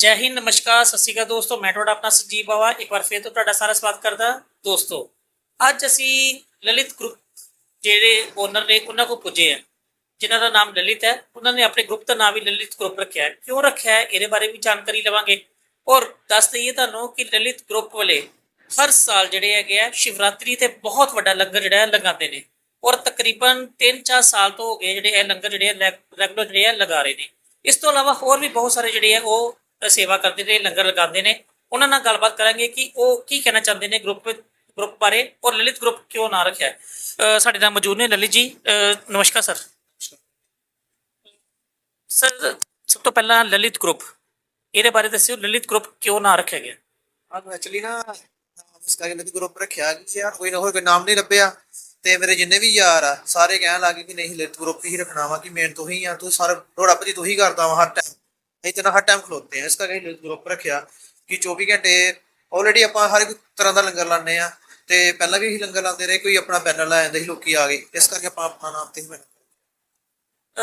ਜੈ ਹਿੰਦ, ਨਮਸਕਾਰ, ਸਤਿ ਸ਼੍ਰੀ ਅਕਾਲ ਦੋਸਤੋ, ਮੈਂ ਤੁਹਾਡਾ ਆਪਣਾ ਸੰਜੀਵ ਬਾਵਾ, ਇੱਕ ਵਾਰ ਫੇਰ ਤੋਂ ਤੁਹਾਡਾ ਸਾਰਾ ਸਵਾਗਤ ਕਰਦਾ ਦੋਸਤੋ। ਅੱਜ ਅਸੀਂ ਲਲਿਤ ਗਰੁੱਪ ਜਿਹੜੇ ਓਨਰ ਨੇ, ਉਹਨਾਂ ਕੋਲ ਪੁੱਜੇ ਆ। ਜਿਨ੍ਹਾਂ ਦਾ ਨਾਮ ਲਲਿਤ ਹੈ, ਉਹਨਾਂ ਨੇ ਆਪਣੇ ਗਰੁੱਪ ਦਾ ਨਾਮ ਵੀ ਲਲਿਤ ਗਰੁੱਪ ਰੱਖਿਆ ਹੈ। ਕਿਉਂ ਰੱਖਿਆ ਹੈ, ਇਹਦੇ ਬਾਰੇ ਵੀ ਜਾਣਕਾਰੀ ਲਵਾਂਗੇ। ਔਰ ਦੱਸ ਦਈਏ ਤੁਹਾਨੂੰ ਕਿ ਲਲਿਤ ਗਰੁੱਪ ਵਾਲੇ ਹਰ ਸਾਲ ਜਿਹੜੇ ਹੈਗੇ ਆ, ਸ਼ਿਵਰਾਤਰੀ ਤੇ ਬਹੁਤ ਵੱਡਾ ਲੰਗਰ ਜਿਹੜਾ ਹੈ, ਲਗਾਉਂਦੇ ਨੇ। ਔਰ ਤਕਰੀਬਨ 3-4 ਸਾਲ ਤੋਂ ਹੋ ਗਏ ਜਿਹੜੇ ਇਹ ਲੰਗਰ ਜਿਹੜੇ ਰੈਗੂਲਰ ਜਿਹੜੇ ਆ ਲਗਾ ਰਹੇ ਨੇ। ਇਸ ਤੋਂ ਇਲਾਵਾ ਹੋਰ ਵੀ ਬਹੁਤ ਸਾਰੇ ਜਿਹੜੇ ਆ ਉਹ ਸੇਵਾ ਕਰਦੇ ਨੇ, ਲੰਗਰ ਲਗਾਉਂਦੇ ਨੇ। ਉਹਨਾਂ ਨਾਲ ਗੱਲਬਾਤ ਕਰਾਂਗੇ ਕਿ ਉਹ ਕੀ ਕਹਿਣਾ ਚਾਹੁੰਦੇ ਨੇ ਗਰੁੱਪ ਗਰੁੱਪ ਬਾਰੇ। ਔਰ ਲਲਿਤ ਗਰੁੱਪ ਕਿਉਂ ਨਾ ਰੱਖਿਆ ਹੈ। ਸਾਡੇ ਨਾਲ ਮੌਜੂਦ ਨੇ ਲਲਿਤ ਜੀ। ਨਮਸਕਾਰ ਸਰ। ਸਰ, ਸਭ ਤੋਂ ਪਹਿਲਾਂ ਲਲਿਤ ਗਰੁੱਪ ਇਹਦੇ ਬਾਰੇ ਦੱਸਿਓ, ਲਲਿਤ ਗਰੁੱਪ ਕਿਉਂ ਨਾ ਰੱਖਿਆ ਗਿਆ? ਹਾਂ ਐਕਚੁਅਲੀ ਨਾ ਇਸ ਕਰਕੇ ਲਲਿਤ ਗਰੁੱਪ ਰੱਖਿਆ ਕਿ ਕੋਈ ਨਾ ਹੋਰ ਕੋਈ ਨਾਮ ਨਹੀਂ ਲੱਭਿਆ। ਤੇ ਮੇਰੇ ਜਿੰਨੇ ਵੀ ਯਾਰ ਆ, ਸਾਰੇ ਕਹਿਣ ਲੱਗੇ ਕਿ ਨਹੀਂ, ਲਲਿਤ ਗਰੁੱਪ ਹੀ ਰੱਖਣਾ ਵਾ, ਕਿ ਮੇਨ ਤੂੰ ਹੀ ਆ, ਤੂੰ ਸਾਰਾ, ਰੋੜਾ ਭਜੀ ਤੂੰ ਹੀ ਕਰਦਾ ਵਾ ਹਰ ਟਾਈਮ ਅਸੀਂ ਹਰ ਟਾਈਮ ਖਲੋਤੇ ਆ ਇਸ ਕਰਕੇ ਅਸੀਂ ਲਲਿਤ ਗਰੁੱਪ ਰੱਖਿਆ ਕਿ 24 ਘੰਟੇ ਆਲਰੇਡੀ ਆਪਾਂ ਹਰ ਇੱਕ ਤਰ੍ਹਾਂ ਦਾ ਲੰਗਰ ਲਾਉਂਦੇ ਆ ਤੇ ਪਹਿਲਾਂ ਵੀ ਅਸੀਂ ਲੰਗਰ ਲਾਉਂਦੇ ਰਹੇ, ਕੋਈ ਆਪਣਾ ਬੈਨਰ ਲਾ ਜਾਂਦੇ ਸੀ, ਲੋਕੀ ਆ ਗਏ। ਇਸ ਕਰਕੇ ਆਪਾਂ ਆਪਣਾ ਨਾਮ ਤੇ ਹੀ ਬਣਾਇਆ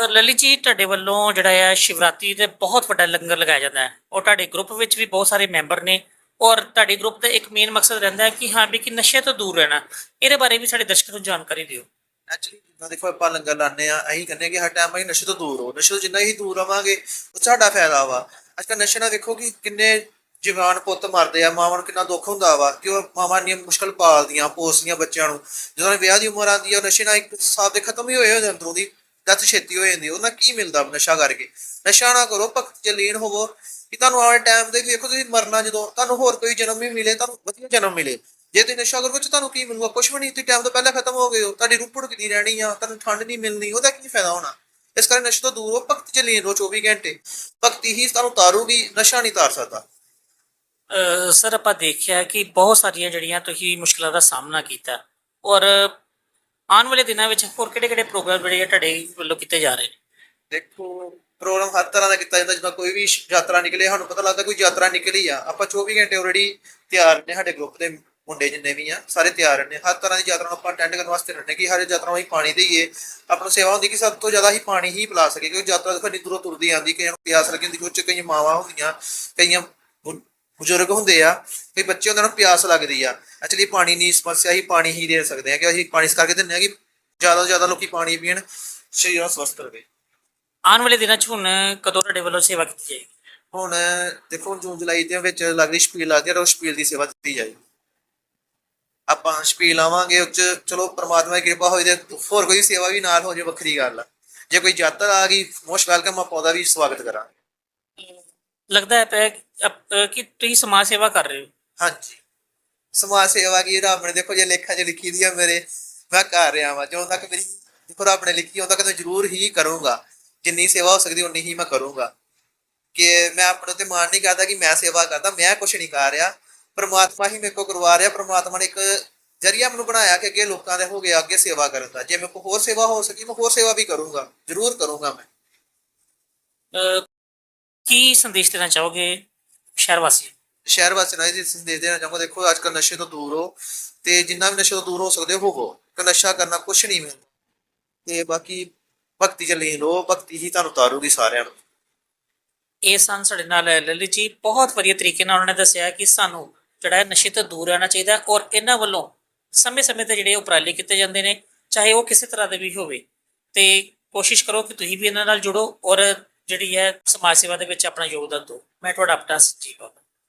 ਲਲਿਤ ਜੀ, ਤੁਹਾਡੇ ਵੱਲੋਂ ਜਿਹੜਾ ਹੈ ਸ਼ਿਵਰਾਤਰੀ ਤੇ ਬਹੁਤ ਵੱਡਾ ਲੰਗਰ ਲਗਾਇਆ ਜਾਂਦਾ ਹੈ। ਔਰ ਤੁਹਾਡੇ ਗਰੁੱਪ ਵਿੱਚ ਵੀ ਬਹੁਤ ਸਾਰੇ ਮੈਂਬਰ ਨੇ। ਔਰ ਤੁਹਾਡੇ ਗਰੁੱਪ ਦਾ ਇੱਕ ਮੇਨ ਮਕਸਦ ਰਹਿੰਦਾ ਹੈ ਕਿ ਹਾਂ ਵੀ ਕਿ ਨਸ਼ੇ ਤੋਂ ਦੂਰ ਰਹਿਣਾ। ਇਹਦੇ ਬਾਰੇ ਵੀ ਸਾਡੇ ਦਰਸ਼ਕਾਂ ਨੂੰ ਜਾਣਕਾਰੀ ਦਿਓ। ਐਕਚੁਅਲੀ ਜਿੱਦਾਂ ਦੇਖੋ ਆਪਾਂ ਲੰਗਰ ਲਾਉਂਦੇ ਆ ਅਸੀਂ ਕਹਿੰਦੇ ਕਿ ਹਰ ਟਾਈਮ ਅਸੀਂ ਨਸ਼ੇ ਤੋਂ ਦੂਰ ਹੋ ਨਸ਼ੇ ਤੋਂ ਜਿੰਨਾ ਹੀ ਦੂਰ ਰਵਾਂਗੇ, ਉਹ ਸਾਡਾ ਫਾਇਦਾ ਵਾ। ਅੱਜ ਕੱਲ੍ਹ ਨਸ਼ੇ ਨਾਲ ਦੇਖੋ ਕਿ ਕਿੰਨੇ ਜਵਾਨ ਪੁੱਤ ਮਰਦੇ ਆ, ਮਾਵਾਂ ਨੂੰ ਕਿੰਨਾ ਦੁੱਖ ਹੁੰਦਾ ਵਾ ਕਿ ਉਹ ਮਾਵਾਂ ਇੰਨੀ ਮੁਸ਼ਕਲ ਪਾਲਦੀਆਂ, ਪੋਸਦੀਆਂ ਬੱਚਿਆਂ ਨੂੰ। ਜਦੋਂ ਵਿਆਹ ਦੀ ਉਮਰ ਆਉਂਦੀ ਆ, ਉਹ ਨਸ਼ੇ ਨਾਲ ਇੱਕ ਸਾਲ ਦੇ ਖਤਮ ਹੀ ਹੋਏ ਹੋ ਜਾਂਦੇ ਉਹਦੀ ਡੈਥ ਛੇਤੀ ਹੋ ਜਾਂਦੀ ਉਹਨਾਂ ਕੀ ਮਿਲਦਾ ਨਸ਼ਾ ਕਰਕੇ? ਨਸ਼ਾ ਨਾ ਕਰੋ ਭਗਤ ਚ ਲੀਨ ਹੋਵੋ। ਕਿ ਤੁਹਾਨੂੰ ਆਉਣ ਟਾਈਮ ਦੇ ਵੀ ਦੇਖੋ ਤੁਸੀਂ ਮਰਨਾ ਜਦੋਂ, ਤੁਹਾਨੂੰ ਹੋਰ ਕੋਈ ਜਨਮ ਵੀ ਮਿਲੇ, ਤੁਹਾਨੂੰ ਵਧੀਆ ਜਨਮ ਮਿਲੇ। ਜੇ ਤੁਸੀਂ ਨਸ਼ਾ ਕਰੋਗੇ ਤਾਂ ਤੁਹਾਨੂੰ ਕੀ ਮਿਲੂਗਾ? ਕੁਝ ਵੀ ਨਹੀਂ ਤੁਸੀਂ ਟਾਈਮ ਤੋਂ ਪਹਿਲਾਂ ਖਤਮ ਹੋ ਗਏ ਹੋ। ਤੁਹਾਡੀ ਰੂਹ ਭੁੜਕਦੀ ਰਹਿਣੀ ਆ? ਤੁਹਾਨੂੰ ਠੰਡ ਨਹੀਂ ਮਿਲਣੀ ਉਹਦਾ ਕੀ ਫਾਇਦਾ ਹੋਣਾ? ਇਸ ਕਰਕੇ ਨਸ਼ੇ ਤੋਂ ਦੂਰ ਹੋ ਭਗਤ ਚ ਲੀਨ ਰਹੋ 24 ਘੰਟੇ। ਭਗਤੀ ਹੀ ਤੁਹਾਨੂੰ ਤਾਰੂਗੀ ਨਸ਼ਾ ਨਹੀਂ ਤਾਰ ਸਕਦਾ। ਸਰ ਆਪਾਂ ਦੇਖਿਆ ਕਿ ਬਹੁਤ ਸਾਰੀਆਂ ਜਿਹੜੀਆਂ ਤੁਸੀਂ ਮੁਸ਼ਕਲਾਂ ਦਾ ਸਾਹਮਣਾ ਕੀਤਾ। ਔਰ ਆਉਣ ਵਾਲੇ ਦਿਨਾਂ ਵਿੱਚ ਹੋਰ ਕਿਹੜੇ ਕਿਹੜੇ ਪ੍ਰੋਗਰਾਮ ਜਿਹੜੇ ਤੁਹਾਡੇ ਵੱਲੋਂ ਕੀਤੇ ਜਾ ਰਹੇ ਨੇ? ਦੇਖੋ ਪ੍ਰੋਗਰਾਮ ਹਰ ਤਰ੍ਹਾਂ ਦਾ ਕੀਤਾ ਜਾਂਦਾ ਜਿੱਦਾਂ ਕੋਈ ਵੀ ਯਾਤਰਾ ਨਿਕਲੇ ਸਾਨੂੰ ਪਤਾ ਲੱਗਦਾ ਕੋਈ ਯਾਤਰਾ ਨਿਕਲੀ ਆ। ਆਪਾਂ 24 ਘੰਟੇ ਆਲਰੇਡੀ ਤਿਆਰ ਨੇ ਸਾਡੇ ਗਰੁੱਪ ਦੇ ਮੁੰਡੇ ਜਿੰਨੇ ਵੀ ਆ ਸਾਰੇ ਤਿਆਰ ਨੇ। ਹਰ ਤਰ੍ਹਾਂ ਦੀ ਯਾਤਰਾ ਨੂੰ ਆਪਾਂ ਅਟੈਂਡ ਕਰਨ ਵਾਸਤੇ ਰਹਿੰਦੇ ਕਿ ਹਰ ਯਾਤਰਾ ਨੂੰ ਪਾਣੀ ਦੇਈਏ। ਆਪਾਂ ਨੂੰ ਸੇਵਾ ਹੁੰਦੀ ਕਿ ਸਭ ਤੋਂ ਜ਼ਿਆਦਾ ਅਸੀਂ ਪਾਣੀ ਹੀ ਪਿਲਾ ਸਕੀਏ ਕਿਉਂਕਿ ਯਾਤਰਾ ਦੇਖੋ ਇੰਨੀ ਦੂਰੋਂ ਤੁਰਦੀ ਆਂਦੀ ਕਈਆਂ ਨੂੰ ਪਿਆਸ ਲੱਗੀ ਹੁੰਦੀ ਕੁਝ ਕਈ ਮਾਵਾਂ ਹੁੰਦੀਆਂ ਕਈਆਂ ਬਜ਼ੁਰਗ ਹੁੰਦੇ ਆ ਕਈ ਬੱਚੇ ਉਹਨਾਂ ਨੂੰ ਪਿਆਸ ਲੱਗਦੀ ਆ। ਐਕਚੁਅਲੀ ਪਾਣੀ ਦੀ ਸਮੱਸਿਆ ਹੀ ਪਾਣੀ ਹੀ ਦੇ ਸਕਦੇ ਆ ਕਿ ਅਸੀਂ ਪਾਣੀ ਇਸ ਕਰਕੇ ਦਿੰਦੇ ਆ ਕਿ ਜ਼ਿਆਦਾ ਤੋਂ ਜ਼ਿਆਦਾ ਲੋਕੀ ਪਾਣੀ ਪੀਣ ਸਰੀਰ ਸਵਸਥ ਰਹੇ। ਆਉਣ ਵਾਲੇ ਦਿਨਾਂ 'ਚ ਹੁਣ ਕਦੋਂ ਤੁਹਾਡੇ ਵੱਲੋਂ ਸੇਵਾ ਕੀਤੀ ਜਾਏਗੀ? ਹੁਣ ਦੇਖੋ ਜੂਨ ਜੁਲਾਈ ਦੇ ਵਿੱਚ ਲੱਗਦੀ ਸ਼ਪੀਲ ਲੱਗਦੀ ਹੈ ਉਹ ਸ਼ਪੀਲ ਦੀ ਸੇਵਾ ਦਿੱਤੀ ਜਾਏ ਆਪਾਂ ਸ਼ਪੀਲ ਆਵਾਂਗੇ ਉਹ 'ਚ ਚਲੋ ਪ੍ਰਮਾਤਮਾ ਦੀ ਕਿਰਪਾ ਹੋਈ ਤੇ ਹੋਰ ਕੋਈ ਸੇਵਾ ਵੀ ਨਾਲ ਹੋ ਜੇ ਵੱਖਰੀ ਗੱਲ ਆ। ਜੇ ਕੋਈ ਯਾਤਰਾ ਆ ਗਈ ਮੋਸਟ ਵੈਲਕਮ ਆਪਾਂ ਉਹਦਾ ਵੀ ਸਵਾਗਤ ਕਰਾਂਗੇ। ਲੱਗਦਾ ਹੈ ਕਿ ਤੁਸੀਂ ਸਮਾਜ ਸੇਵਾ ਕਰ ਰਹੇ ਹੋ? ਹਾਂਜੀ। ਸਮਾਜ ਸੇਵਾ ਕੀ ਰੱਬ ਨੇ ਦੇਖੋ ਜੇ ਲੇਖਾਂ 'ਚ ਲਿਖੀ ਦੀ ਆ ਮੇਰੇ ਮੈਂ ਕਰ ਰਿਹਾ ਵਾਂ। ਜਦੋਂ ਤੱਕ ਮੇਰੀ ਦੇਖੋ ਰੱਬ ਨੇ ਲਿਖੀ ਉਦੋਂ ਤੱਕ ਮੈਂ ਜ਼ਰੂਰ ਹੀ ਕਰੂੰਗਾ। ਜਿੰਨੀ ਸੇਵਾ ਹੋ ਸਕਦੀ ਉਨੀ ਹੀ ਮੈਂ ਕਰੂੰਗਾ। ਕਿ ਮੈਂ ਆਪਣੇ ਤੇ ਮਾਣ ਨਹੀਂ ਕਰਦਾ ਕਿ ਮੈਂ ਸੇਵਾ ਕਰਦਾ ਮੈਂ ਕੁਝ ਨਹੀਂ ਕਰ ਰਿਹਾ। ਪ੍ਰਮਾਤਮਾ ਹੀ ਮੇਰੇ ਕੋ ਕਰਵਾ ਰਿਹਾ ਪ੍ਰਮਾਤਮਾ ਨੇ ਇੱਕ ਜਰੀਆ ਮੈਨੂੰ ਬਣਾਇਆ ਕਿ ਅੱਗੇ ਲੋਕਾਂ ਦੇ ਹੋ ਗਿਆ ਅੱਗੇ ਸੇਵਾ ਕਰਨ ਦਾ। ਜੇ ਮੇਰੇ ਕੋ ਹੋਰ ਸੇਵਾ ਹੋ ਸਕੀ ਮੈਂ ਹੋਰ ਸੇਵਾ ਵੀ ਕਰੂੰਗਾ ਜ਼ਰੂਰ ਕਰੂੰਗਾ ਮੈਂ। ਕੀ ਸੰਦੇਸ਼ ਦੇਣਾ ਚਾਹੋਗੇ ਸ਼ਹਿਰ ਵਾਸੀਆਂ ਨੂੰ? ਸ਼ਹਿਰ ਵਾਸੀਆਂ ਨੂੰ ਇਹ ਸੰਦੇਸ਼ ਦੇਣਾ ਚਾਹੁੰਦਾ ਦੇਖੋ ਅੱਜ ਕੱਲ੍ਹ ਨਸ਼ੇ ਤੋਂ ਦੂਰ ਹੋ ਤੇ ਜਿੰਨਾ ਵੀ ਨਸ਼ੇ ਤੋਂ ਦੂਰ ਹੋ ਸਕਦੇ ਹੋ ਹੋਵੋ ਕਿ ਨਸ਼ਾ ਕਰਨਾ ਕੁਛ ਨਹੀਂ ਮਿਲਦਾ। ਤੇ ਬਾਕੀ ਭਗਤੀ ਚ ਲੀਨ ਭਗਤੀ ਹੀ ਤੁਹਾਨੂੰ ਤਾਰੂਗੀ ਸਾਰਿਆਂ ਨੂੰ। ਇਹ ਸਨ ਸਾਡੇ ਨਾਲ ਲਲਿਤ ਜੀ ਬਹੁਤ ਵਧੀਆ ਤਰੀਕੇ ਨਾਲ ਉਹਨਾਂ ਨੇ ਦੱਸਿਆ ਕਿ ਸਾਨੂੰ ਜਿਹੜਾ ਹੈ ਨਸ਼ੇ ਤੋਂ ਦੂਰ ਰਹਿਣਾ ਚਾਹੀਦਾ ਔਰ ਇਹਨਾਂ ਵੱਲੋਂ ਸਮੇਂ-ਸਮੇਂ ਤੇ ਜਿਹੜੇ ਉਪਰਾਲੇ ਕੀਤੇ ਜਾਂਦੇ ਨੇ, ਚਾਹੇ ਉਹ ਕਿਸੇ ਤਰ੍ਹਾਂ ਦੇ ਵੀ ਹੋਵੇ, ਤੇ ਕੋਸ਼ਿਸ਼ ਕਰੋ ਕਿ ਤੁਸੀਂ ਵੀ ਇਹਨਾਂ ਨਾਲ ਜੁੜੋ ਔਰ ਜਿਹੜੀ ਹੈ ਸਮਾਜ ਸੇਵਾ ਦੇ ਵਿੱਚ ਆਪਣਾ ਯੋਗਦਾਨ ਦਿਓ। ਮੈਂ ਤੁਹਾਡਾ ਆਪਣਾ ਸੰਜੀਵ ਬਾਬਾ।